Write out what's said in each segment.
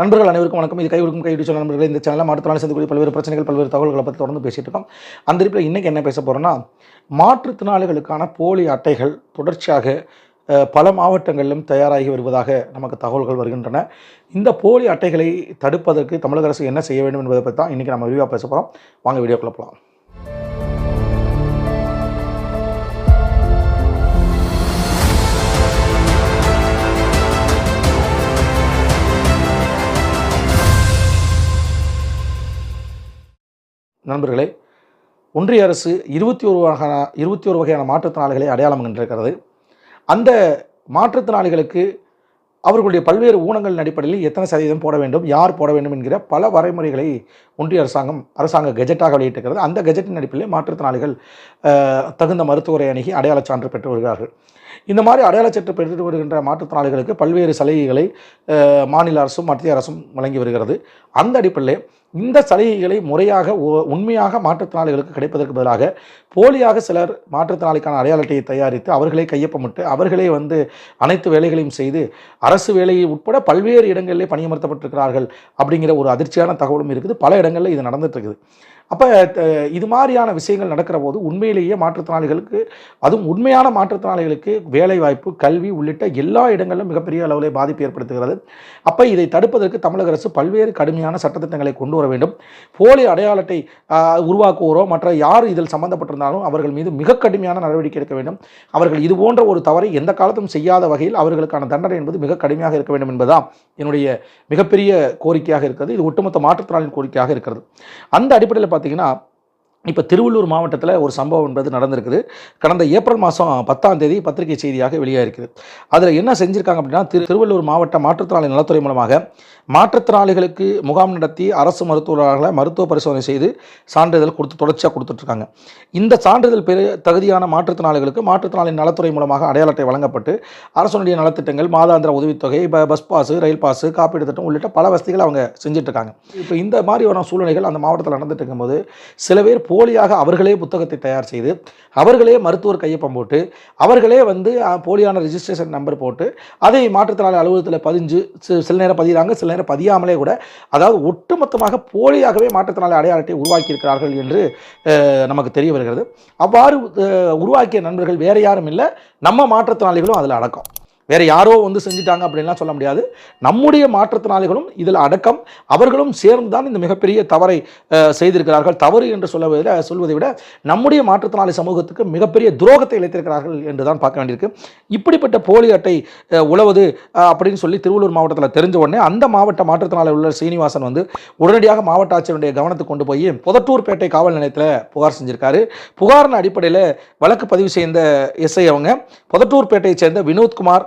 நண்பர்கள் அனைவருக்கும் வணக்கம். இது கை கொடுக்கும் கை சொல்ல நண்பர்கள் இந்த சேனலில் மாற்றுத்திறனாளி சந்திக்கக்கூடிய பல்வேறு பிரச்சனைகள் பல்வேறு தகவல்களை பற்றி தொடர்ந்து பேசிகிட்டு இருக்கோம். அந்த இருப்பில் இன்றைக்கி என்ன பேச போகிறோன்னா மாற்றுத்திறனாளிகளுக்கான போலி அட்டைகள் தொடர்ச்சியாக பல மாவட்டங்களிலும் தயாராகி வருவதாக நமக்கு தகவல்கள் வருகின்றன. இந்த போலி அட்டைகளை தடுப்பதற்கு தமிழக அரசு என்ன செய்ய வேண்டும் என்பதை பற்றி தான் இன்றைக்கி நம்ம விரிவாக பேச போகிறோம் வாங்க வீடியோக்குள்ள போகலாம் நண்பர்களே ஒன்றிய அரசு இருபத்தி ஒரு வகையான இருபத்தி ஒரு வகையான மாற்றுத்திறனாளிகளை அடையாளம் கண்டிருக்கிறது. அந்த மாற்றுத்திறனாளிகளுக்கு அவர்களுடைய பல்வேறு ஊனங்களின் அடிப்படையில் எத்தனை சதவீதம் போட வேண்டும் யார் போட வேண்டும் என்கிற பல வரைமுறைகளை ஒன்றிய அரசாங்கம் அரசாங்க கெஜெட்டாக வெளியிட்டிருக்கிறது. அந்த கெஜெட்டின் அடிப்படையில் மாற்றுத்திறனாளிகள் தகுந்த மருத்துவரை அணுகி அடையாளச் சான்று பெற்று வருகிறார்கள். இந்த மாதிரி அடையாள சான்று பெற்று வருகின்ற மாற்றுத்திறனாளிகளுக்கு பல்வேறு சலுகைகளை மாநில அரசும் மத்திய அரசும் வழங்கி வருகிறது. அந்த அடிப்படையில் இந்த சலுகைகளை முறையாக உ- உண்மையாக மாற்றுத்திறனாளிகளுக்கு கிடைப்பதற்கு பதிலாக போலியாக சிலர் மாற்றுத்திறனாளிக்கான அடையாள அட்டையை தயாரித்து அவர்களே கையொப்பமிட்டு அவர்களே வந்து அனைத்து வேலைகளையும் செய்து அரசு வேலையை உட்பட பல்வேறு இடங்களிலே பணியமர்த்தப்பட்டிருக்கிறார்கள் அப்படிங்கிற ஒரு அதிர்ச்சியான தகவலும் இருக்குது. பல இடங்களில் இது நடந்துட்டு இருக்குது. அப்போ இது மாதிரியான விஷயங்கள் நடக்கிற போது உண்மையிலேயே மாற்றுத்திறனாளிகளுக்கு அதுவும் உண்மையான மாற்றுத்திறனாளிகளுக்கு வேலைவாய்ப்பு கல்வி உள்ளிட்ட எல்லா இடங்களிலும் மிகப்பெரிய அளவில் பாதிப்பு ஏற்படுத்துகிறது. அப்போ இதை தடுப்பதற்கு தமிழக அரசு பல்வேறு கடுமையான சட்டத்திட்டங்களை கொண்டு வர வேண்டும். போலி அடையாள அட்டை உருவாக்குவோரோ மற்ற யார் இதில் சம்பந்தப்பட்டிருந்தாலும் அவர்கள் மீது மிக கடுமையான நடவடிக்கை எடுக்க வேண்டும். அவர்கள் இது போன்ற ஒரு தவறை எந்த காலத்தும் செய்யாத வகையில் அவர்களுக்கான தண்டனை என்பது மிக கடுமையாக இருக்க வேண்டும் என்பதுதான் என்னுடைய மிகப்பெரிய கோரிக்கையாக இருக்கிறது. இது ஒட்டுமொத்த மாற்றுத்திறனாளின் கோரிக்கையாக இருக்கிறது. அந்த அடிப்படையில் பார்த்தீங்கன்னா இப்போ திருவள்ளூர் மாவட்டத்தில் ஒரு சம்பவம் என்பது நடந்திருக்குது. கடந்த ஏப்ரல் மாதம் பத்தாம் தேதி பத்திரிகை செய்தியாக வெளியாகிருக்குது. அதில் என்ன செஞ்சுருக்காங்க அப்படின்னா திரு திருவள்ளூர் மாவட்ட மாற்றுத்திறனாளி நலத்துறை மூலமாக மாற்றுத்திறனாளிகளுக்கு முகாம் நடத்தி அரசு மருத்துவர்களை மருத்துவ பரிசோதனை செய்து சான்றிதழ் கொடுத்து தொடர்ச்சியாக கொடுத்துட்ருக்காங்க. இந்த சான்றிதழ் பெரு தகுதியான மாற்றுத்திறனாளிகளுக்கு மாற்றுத்திறனாளி நலத்துறை மூலமாக அடையாள அட்டை வழங்கப்பட்டு அரசுடைய நலத்திட்டங்கள் மாதாந்திர உதவித்தொகை இப்போ பஸ் பாஸு ரயில் பாஸு காப்பீடு திட்டம் உள்ளிட்ட பல வசதிகள் அவங்க செஞ்சிட்ருக்காங்க. இப்போ இந்த மாதிரியான சூழ்நிலைகள் அந்த மாவட்டத்தில் நடந்துட்டு இருக்கும்போது சில பேர் போலியாக அவர்களே புத்தகத்தை தயார் செய்து அவர்களே மருத்துவர் கையொப்பம் போட்டு அவர்களே வந்து போலியான ரெஜிஸ்ட்ரேஷன் நம்பர் போட்டு அதை மாற்றுத்திறனாளி அலுவலகத்தில் பதிஞ்சு சில நேரம் பதிகிறாங்க சில நேரம் பதியாமலே கூட அதாவது ஒட்டுமொத்தமாக போலியாகவே மாற்றுத்திறனாளி அடையாள அட்டை உருவாக்கியிருக்கிறார்கள் என்று நமக்கு தெரிய வருகிறது. அவ்வாறு உருவாக்கிய நண்பர்கள் வேறு யாரும் இல்லை நம்ம மாற்றுத்திறனாளிகளும் அதில் அடக்கம். வேறு யாரோ வந்து செஞ்சுட்டாங்க அப்படின்லாம் சொல்ல முடியாது. நம்முடைய மாற்றுத்திறனாளிகளும் இதில் அடக்கம் அவர்களும் சேர்ந்து தான் இந்த மிகப்பெரிய தவறை செய்திருக்கிறார்கள். தவறு என்று சொல்லுவதை சொல்வதை விட நம்முடைய மாற்றுத்திறனாளி சமூகத்துக்கு மிகப்பெரிய துரோகத்தை இழைத்திருக்கிறார்கள் என்று தான் பார்க்க வேண்டியிருக்கு. இப்படிப்பட்ட போலி அட்டை உழவது அப்படின்னு சொல்லி திருவள்ளூர் மாவட்டத்தில் தெரிஞ்ச உடனே அந்த மாவட்ட மாற்றுத்திறனாளி உள்ள சீனிவாசன் வந்து உடனடியாக மாவட்ட ஆட்சியருடைய கவனத்துக்கு கொண்டு போய் புதட்டூர்பேட்டை காவல் நிலையத்தில் புகார் செஞ்சிருக்காரு. புகாரின் அடிப்படையில் வழக்கு பதிவு செய்த எஸ்ஐ அவங்க புதட்டூர்பேட்டையைச் சேர்ந்த வினோத்குமார்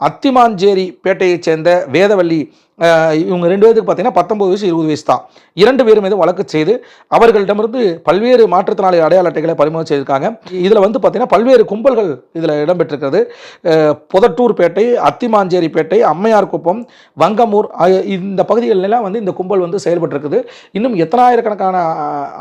அத்திமாஞ்சேரி பேட்டையைச் சேர்ந்த வேதவள்ளி இவங்க ரெண்டு பேருக்கு பார்த்தீங்கன்னா பத்தொம்பது வயசு இருபது வயசு தான். இரண்டு பேரும் மீது வழக்கு செய்து அவர்களிடமிருந்து பல்வேறு மாற்றுத்திறனாளி அடையாள அட்டைகளை பறிமுதல் செய்திருக்காங்க. இதில் வந்து பார்த்தீங்கன்னா பல்வேறு கும்பல்கள் இதில் இடம்பெற்றிருக்கிறது. அஹ், புதட்டூர்பேட்டை அத்திமாஞ்சேரிப்பேட்டை அம்மையார் குப்பம் வங்கமூர் இந்த பகுதிகளெல்லாம் வந்து இந்த கும்பல் வந்து செயல்பட்டிருக்குது. இன்னும் எத்தனாயிரக்கணக்கான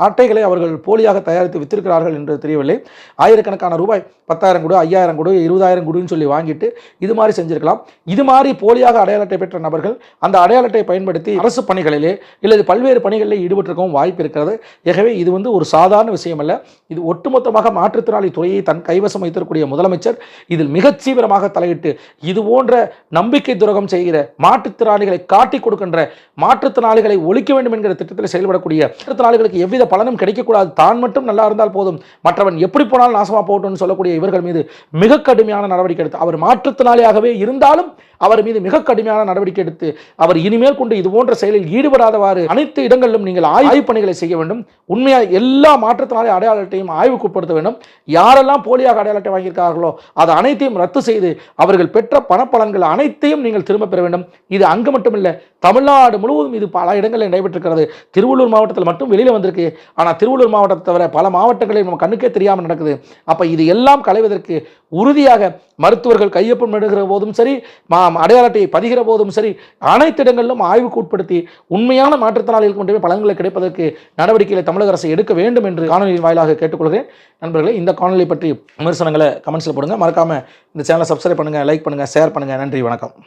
அட்டைகளை அவர்கள் போலியாக தயாரித்து வித்திருக்கிறார்கள் என்று தெரியவில்லை. ஆயிரக்கணக்கான ரூபாய் பத்தாயிரம் கூட ஐயாயிரம் கொடு இருபதாயிரம் கொடுன்னு சொல்லி வாங்கிட்டு இது மாதிரி செஞ்சிருக்கலாம். இது மாதிரி போலியாக அடையாள அட்டை பெற்ற நபர்கள் அந்த அடையாள பயன்படுத்தி அரசு பணிகளிலே இல்லது பல்வேறு பணிகளில் ஈடுபட்டிருக்கவும் வாய்ப்பு இருக்கிறது. ஆகவே இது வந்து ஒரு சாதாரண விஷயம் அல்ல இது ஒட்டுமொத்தமாக மாற்றுத்திறனாளி துறையை தன் கைவசம் வைத்திருக்கூடிய முதலமைச்சர் இதில் மிகச் தீவிரமாக தலையிட்டு இது போன்ற நம்பிக்கை துரோகம் செய்கிற மாற்றுத்திறனாளிகளை காட்டிக் கொடுக்கின்ற மாற்றுத்திறனாளிகளை ஒழிக்க வேண்டும் என்கிற திட்டத்தில் செயல்படக்கூடிய மாற்றுத்திறனாளிகளுக்கு எவ்வித பலனும் கிடைக்கக்கூடாது. தான் மட்டும் நல்லா இருந்தால் போதும். மற்றவன் எப்படி போனாலும் நாசமா போகட்டும்னு சொல்லக்கூடிய இவர்கள் மீது மிக கடுமையான நடவடிக்கை எடுத்து அவர் மாற்றுத்திறனாளியாகவே இருந்தாலும் அவர் மீது மிக கடுமையான நடவடிக்கை எடுத்து அவர் இனிமேல் கொண்டு இது போன்ற செயலில் ஈடுபடாதவாறு அனைத்து இடங்களிலும் நீங்கள் ஆய்வு பணிகளை செய்ய வேண்டும். உண்மையாக எல்லா மாற்றத்தினாலே அடையாள அட்டையும் வேண்டும். யாரெல்லாம் போலியாக அடையாள அட்டை வாங்கியிருக்கார்களோ அது அனைத்தையும் ரத்து செய்து அவர்கள் பெற்ற பணப்பலன்கள் அனைத்தையும் நீங்கள் திரும்ப பெற வேண்டும். இது அங்கு மட்டுமில்லை தமிழ்நாடு முழுவதும் இது பல இடங்களில் நடைபெற்றிருக்கிறது. திருவள்ளூர் மாவட்டத்தில் மட்டும் வெளியில் வந்திருக்கு. ஆனால் திருவள்ளூர் மாவட்டத்தை தவிர பல மாவட்டங்களில் நம்ம கண்ணுக்கே தெரியாமல் நடக்குது. அப்போ இது எல்லாம் களைவதற்கு உறுதியாக மருத்துவர்கள் கையொப்பம் இடுகிற போதும் சரி மா அடையாள அட்டையை பதிகிற போதும் சரி அனைத்து இடங்களிலும் ஆய்வுக்கு உட்படுத்தி உண்மையான மாற்றுத்திறனாளிகளுக்கு மட்டுமே பலன்களை கிடைப்பதற்கு நடவடிக்கைகளை தமிழக அரசு எடுக்க வேண்டும் என்று காணொலியின் வாயிலாக கேட்டுக்கொள்கிறேன். நண்பர்களே இந்த காணொலி பற்றி விமர்சனங்களை கமெண்ட்ஸில் போடுங்க. மறக்காம இந்த சேனலை சப்ஸ்கிரைப் பண்ணுங்க லைக் பண்ணுங்க ஷேர் பண்ணுங்க. நன்றி வணக்கம்.